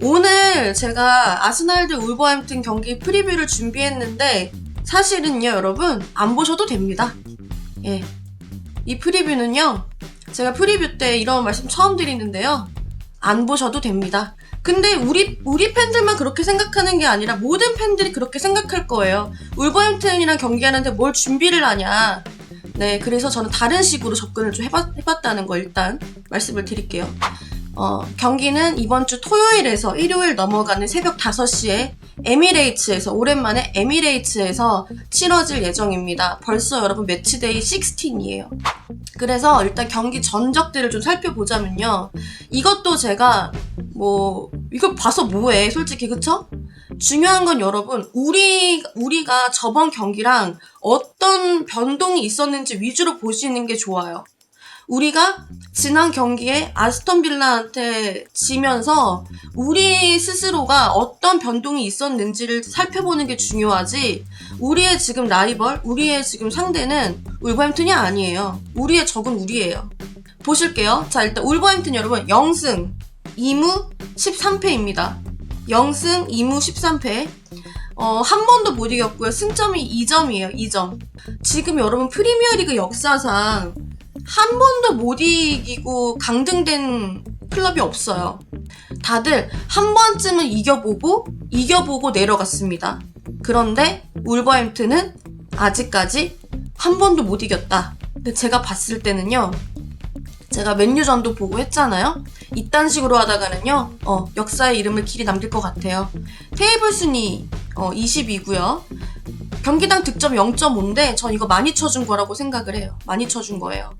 오늘 제가 아스날 대 울버햄튼 경기 프리뷰를 준비했는데 사실은요 여러분 안 보셔도 됩니다. 예. 이 프리뷰는요 제가 프리뷰 때 이런 말씀 처음 드리는데요 안 보셔도 됩니다. 근데 우리 우리 팬들만 그렇게 생각하는 게 아니라 모든 팬들이 그렇게 생각할 거예요. 울버햄튼이랑 경기하는데 뭘 준비를 하냐. 네, 그래서 저는 다른 식으로 접근을 좀 해봤, 해봤다는 거 일단 말씀을 드릴게요. 어, 경기는 이번 주 토요일에서 일요일 넘어가는 새벽 5시에 에미레이츠에서 오랜만에 에미레이츠에서 치러질 예정입니다. 벌써 여러분 매치데이 16이에요. 그래서 일단 경기 전적들을 좀 살펴보자면요. 이것도 제가 뭐 이거 봐서 뭐해 솔직히 그쵸? 중요한 건 여러분 우리 우리가 저번 경기랑 어떤 변동이 있었는지 위주로 보시는 게 좋아요. 우리가 지난 경기에 아스톤 빌라한테 지면서 우리 스스로가 어떤 변동이 있었는지를 살펴보는 게 중요하지 우리의 지금 라이벌, 우리의 지금 상대는 울버햄튼이 아니에요. 우리의 적은 우리예요. 보실게요. 자, 일단 울버햄튼 여러분 0승 2무 13패입니다. 0승 2무 13패. 어, 한 번도 못 이겼고요. 승점이 2점이에요. 2점. 지금 여러분 프리미어리그 역사상 한 번도 못 이기고 강등된 클럽이 없어요. 다들 한 번쯤은 이겨보고 이겨보고 내려갔습니다. 그런데 울버햄튼은 아직까지 한 번도 못 이겼다. 근데 제가 봤을 때는요. 제가 맨유전도 보고 했잖아요. 이딴 식으로 하다가는요. 어, 역사의 이름을 길이 남길 것 같아요. 테이블 순위 어, 20이고요. 경기당 득점 0.5인데 전 이거 많이 쳐준 거라고 생각을 해요. 많이 쳐준 거예요.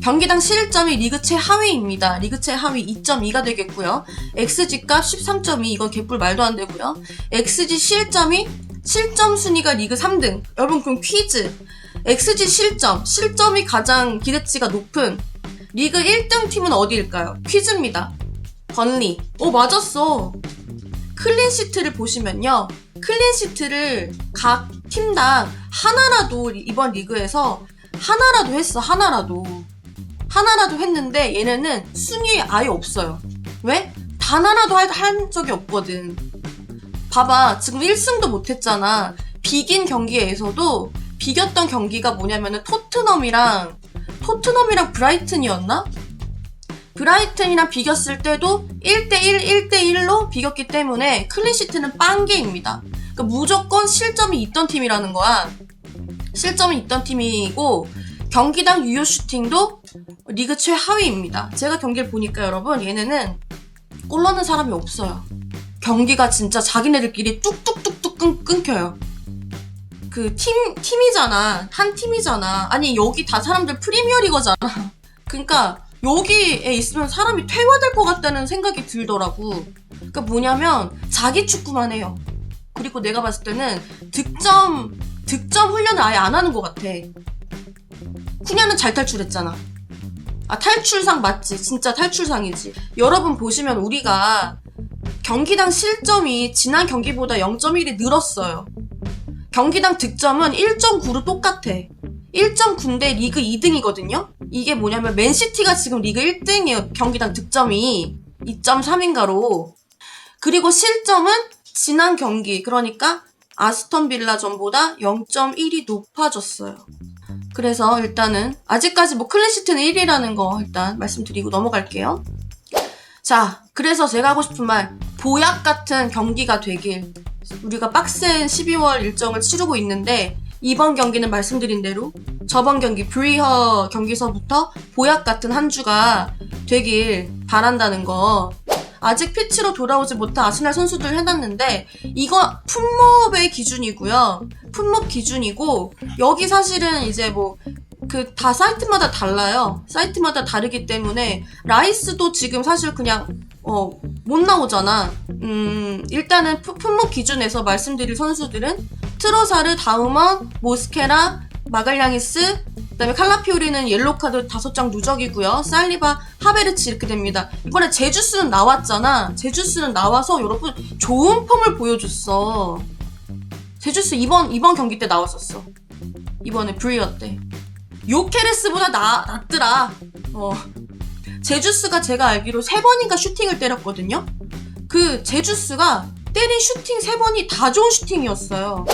경기당 실점이 리그 최하위입니다. 리그 최하위 2.2가 되겠고요. XG 값 13.2 이건 개뿔 말도 안 되고요. XG 실점이 실점 순위가 리그 3등. 여러분 그럼 퀴즈. XG 실점, 실점이 가장 기대치가 높은 리그 1등 팀은 어디일까요? 퀴즈입니다. 번리. 오 맞았어. 클린시트를 보시면요. 클린시트를 각 팀당 하나라도 이번 리그에서 하나라도 했어. 하나라도. 하나라도 했는데 얘네는 순위에 아예 없어요. 왜? 단 하나도 할, 한 적이 없거든. 봐봐. 지금 1승도 못했잖아. 비긴 경기에서도 비겼던 경기가 뭐냐면은 토트넘이랑 토트넘이랑 브라이튼이었나? 브라이튼이랑 비겼을 때도 1대1, 1대1로 비겼기 때문에 클린시트는 빵개입니다. 그러니까 무조건 실점이 있던 팀이라는 거야. 실점이 있던 팀이고 경기당 유효 슈팅도 리그 최하위입니다. 제가 경기를 보니까 여러분 얘네는 골 넣는 사람이 없어요. 경기가 진짜 자기네들끼리 뚝뚝뚝뚝 끊, 끊겨요. 그 팀, 팀이잖아. 한 팀이잖아. 아니, 여기 다 사람들 프리미어 리거잖아. 그러니까 여기에 있으면 사람이 퇴화될 것 같다는 생각이 들더라고. 그러니까 뭐냐면 자기 축구만 해요. 그리고 내가 봤을 때는 득점 득점 훈련을 아예 안 하는 것 같아. 쿠냐는 잘 탈출했잖아. 아 탈출상 맞지? 진짜 탈출상이지. 여러분 보시면 우리가 경기당 실점이 지난 경기보다 0.1이 늘었어요. 경기당 득점은 1.9로 똑같아. 1.9인데 리그 2등이거든요? 이게 뭐냐면 맨시티가 지금 리그 1등이에요. 경기당 득점이 2.3인가로. 그리고 실점은 지난 경기, 그러니까 아스턴 빌라 전보다 0.1이 높아졌어요. 그래서 일단은 아직까지 뭐 클린시트는 1위라는 거 일단 말씀드리고 넘어갈게요. 자, 그래서 제가 하고 싶은 말 보약 같은 경기가 되길 우리가 빡센 12월 일정을 치르고 있는데 이번 경기는 말씀드린 대로 저번 경기 브리허 경기서부터 보약 같은 한 주가 되길 바란다는 거. 아직 피치로 돌아오지 못한 아스날 선수들 해놨는데 이거 품목의 기준이고요. 품목 기준이고 여기 사실은 이제 뭐 그 다 사이트마다 달라요. 사이트마다 다르기 때문에 라이스도 지금 사실 그냥 어 못 나오잖아. 음 일단은 품- 품목 기준에서 말씀드릴 선수들은 트로사르, 다우먼, 모스케라, 마갈량이스, 그다음에 칼라피오리는 옐로 카드 다섯 장 누적이고요. 살리바, 하베르치 이렇게 됩니다. 이번에 제주스는 나왔잖아. 제주스는 나와서 여러분 좋은 폼을 보여줬어. 제주스 이번 이번 경기 때 나왔었어. 이번에 브리어 때. 요케레스보다 나, 낫더라. 어. 제주스가 제가 알기로 세 번인가 슈팅을 때렸거든요. 그 제주스가 때린 슈팅 세 번이 다 좋은 슈팅이었어요.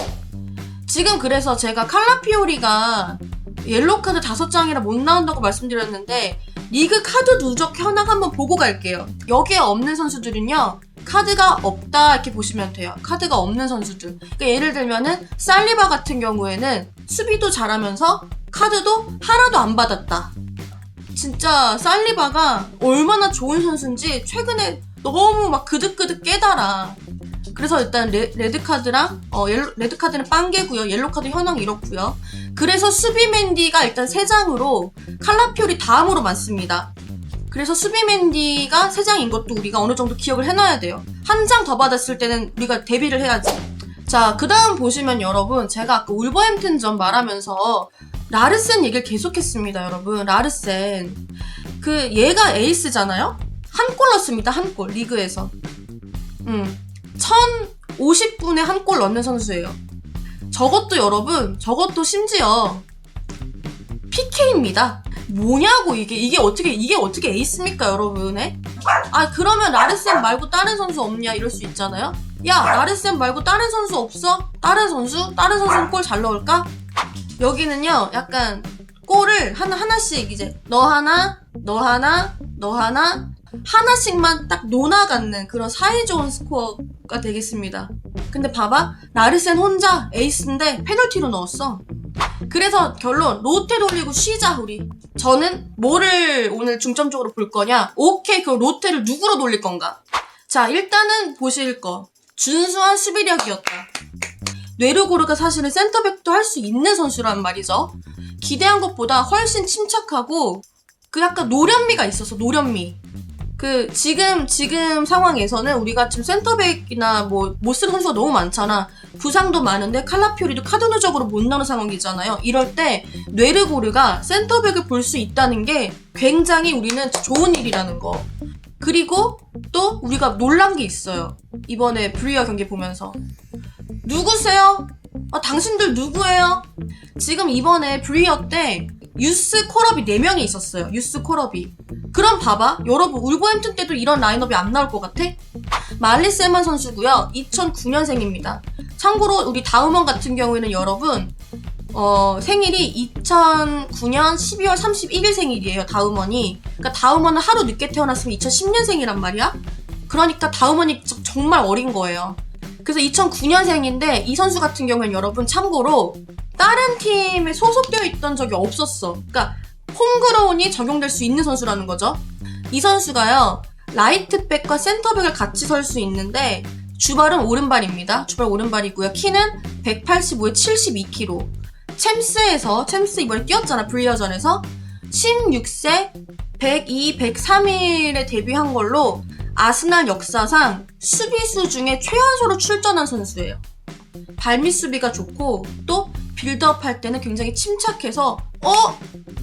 지금 그래서 제가 칼라피오리가 옐로 카드 다섯 장이라 못 나온다고 말씀드렸는데 리그 카드 누적 현황 한번 보고 갈게요. 여기에 없는 선수들은요. 카드가 없다 이렇게 보시면 돼요. 카드가 없는 선수들. 그러니까 예를 들면은 살리바 같은 경우에는 수비도 잘하면서 카드도 하나도 안 받았다. 진짜 살리바가 얼마나 좋은 선수인지 최근에 너무 막 그득그득 깨달아. 그래서 일단 레, 드 카드랑 어 옐로, 레드 카드는 빵개고요. 옐로 카드 현황 이렇고요. 그래서 수비 맨디가 일단 세 장으로 칼라피오리 다음으로 많습니다. 그래서 수비 맨디가 세 장인 것도 우리가 어느 정도 기억을 해놔야 돼요. 한 장 더 받았을 때는 우리가 대비를 해야지. 자, 그 다음 보시면 여러분, 제가 아까 울버햄튼전 말하면서 라르센 얘기를 계속했습니다, 여러분. 라르센. 그, 얘가 에이스잖아요? 한 골 넣습니다, 한 골, 리그에서. 음. 1050분에 한 골 넣는 선수예요. 저것도 여러분, 저것도 심지어 PK입니다. 뭐냐고 이게 이게 어떻게 이게 어떻게 에이스입니까 여러분에? 아 그러면 라르센 말고 다른 선수 없냐 이럴 수 있잖아요. 야 라르센 말고 다른 선수 없어? 다른 선수? 다른 선수는 골 잘 넣을까? 여기는요 약간 골을 하나 하나씩 이제 너 하나 너 하나 너 하나 하나씩만 딱 논아갖는 그런 사이좋은 스코어가 되겠습니다. 근데 봐봐 라르센 혼자 에이스인데 페널티로 넣었어. 그래서 결론 로테 돌리고 쉬자 우리. 저는 뭐를 오늘 중점적으로 볼 거냐? 오케이 그 로테를 누구로 돌릴 건가? 자 일단은 보실 거 준수한 수비력이었다. 뇌르고르가 사실은 센터백도 할 수 있는 선수란 말이죠. 기대한 것보다 훨씬 침착하고 그 약간 노련미가 있었어 노련미. 그 지금 지금 상황에서는 우리가 지금 센터백이나 뭐 못 쓰는 선수가 너무 많잖아. 부상도 많은데 칼라피오리도 카드 누적으로 못 나오는 상황이잖아요. 이럴 때 뇌르고르가 센터백을 볼 수 있다는 게 굉장히 우리는 좋은 일이라는 거. 그리고 또 우리가 놀란 게 있어요. 이번에 브리어 경기 보면서. 누구세요? 아, 당신들 누구예요? 지금 이번에 브리어 때 유스 콜업이 4명이 있었어요. 유스 콜업이. 그럼 봐봐. 여러분, 울버햄튼 때도 이런 라인업이 안 나올 것 같아? 말리 세만 선수고요. 2009년생입니다. 참고로 우리 다우먼 같은 경우에는 여러분 어, 생일이 2009년 12월 31일 생일이에요. 다우먼이. 그러니까 다우먼은 하루 늦게 태어났으면 2010년생이란 말이야. 그러니까 다우먼이 저- 정말 어린 거예요. 그래서 2009년생인데 이 선수 같은 경우는 여러분 참고로 다른 팀에 소속되어 있던 적이 없었어. 그러니까 홈그로운이 적용될 수 있는 선수라는 거죠. 이 선수가요. 라이트백과 센터백을 같이 설 수 있는데 주발은 오른발입니다. 주발 오른발이고요. 키는 185에 72kg. 챔스에서 챔스 이번에 뛰었잖아. 브리어전에서 16세 102, 103일에 데뷔한 걸로 아스날 역사상 수비수 중에 최연소로 출전한 선수예요. 발밑 수비가 좋고 또 빌드업 할 때는 굉장히 침착해서 어?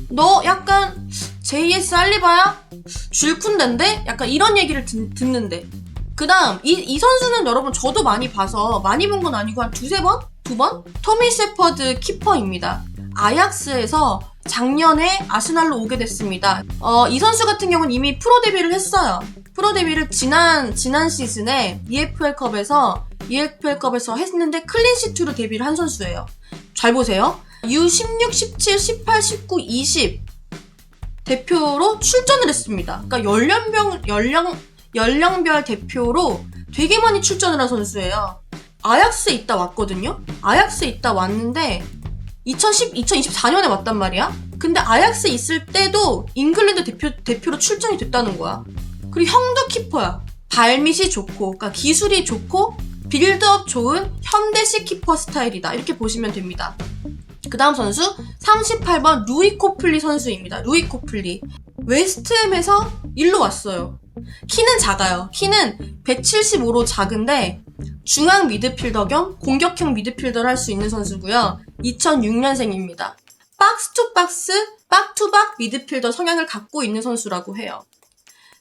너 약간 JS 알리바야? 줄쿤덴데? 약간 이런 얘기를 듣, 듣는데 그 다음 이, 이 선수는 여러분 저도 많이 봐서 많이 본 건 아니고 한 두세 번? 두 번? 토미 세퍼드 키퍼입니다. 아약스에서 작년에 아스날로 오게 됐습니다. 어, 이 선수 같은 경우는 이미 프로 데뷔를 했어요. 프로 데뷔를 지난 지난 시즌에 EFL컵에서 EFL컵에서 했는데 클린시트로 데뷔를 한 선수예요. 잘 보세요. U16, 17, 18, 19, 20 대표로 출전을 했습니다. 그러니까 연령별 연령 연령별 대표로 되게 많이 출전을 한 선수예요. 아약스에 있다 왔거든요. 아약스에 있다 왔는데 2010, 2024년에 왔단 말이야. 근데 아약스에 있을 때도 잉글랜드 대표 대표로 출전이 됐다는 거야. 그리고 형도 키퍼야. 발밑이 좋고, 그러니까 기술이 좋고 빌드업 좋은 현대식 키퍼 스타일이다. 이렇게 보시면 됩니다. 그 다음 선수 38번 루이 코플리 선수입니다. 루이 코플리. 웨스트햄에서 일로 왔어요. 키는 작아요. 키는 175로 작은데 중앙 미드필더 겸 공격형 미드필더를 할 수 있는 선수고요. 2006년생입니다. 박스 투 박스, 박투박 미드필더 성향을 갖고 있는 선수라고 해요.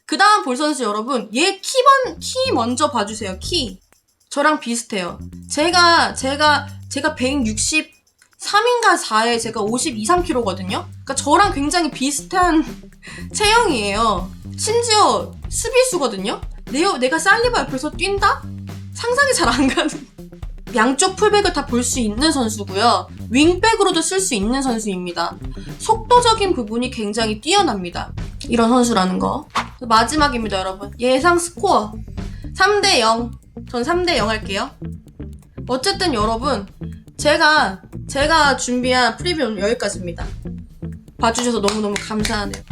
그 다음 볼 선수 여러분, 얘 키번, 키 먼저 봐주세요, 키. 저랑 비슷해요. 제가, 제가, 제가 163인가 4에 제가 52, 3kg거든요? 그러니까 저랑 굉장히 비슷한 체형이에요. 심지어 수비수거든요? 내, 내가 살리바 옆에서 뛴다? 상상이 잘 안 가는. 양쪽 풀백을 다 볼 수 있는 선수고요. 윙백으로도 쓸 수 있는 선수입니다. 속도적인 부분이 굉장히 뛰어납니다. 이런 선수라는 거. 마지막입니다, 여러분. 예상 스코어 3대 0. 전 3대 0 할게요. 어쨌든 여러분, 제가 제가 준비한 프리뷰는 여기까지입니다. 봐주셔서 너무너무 감사하네요.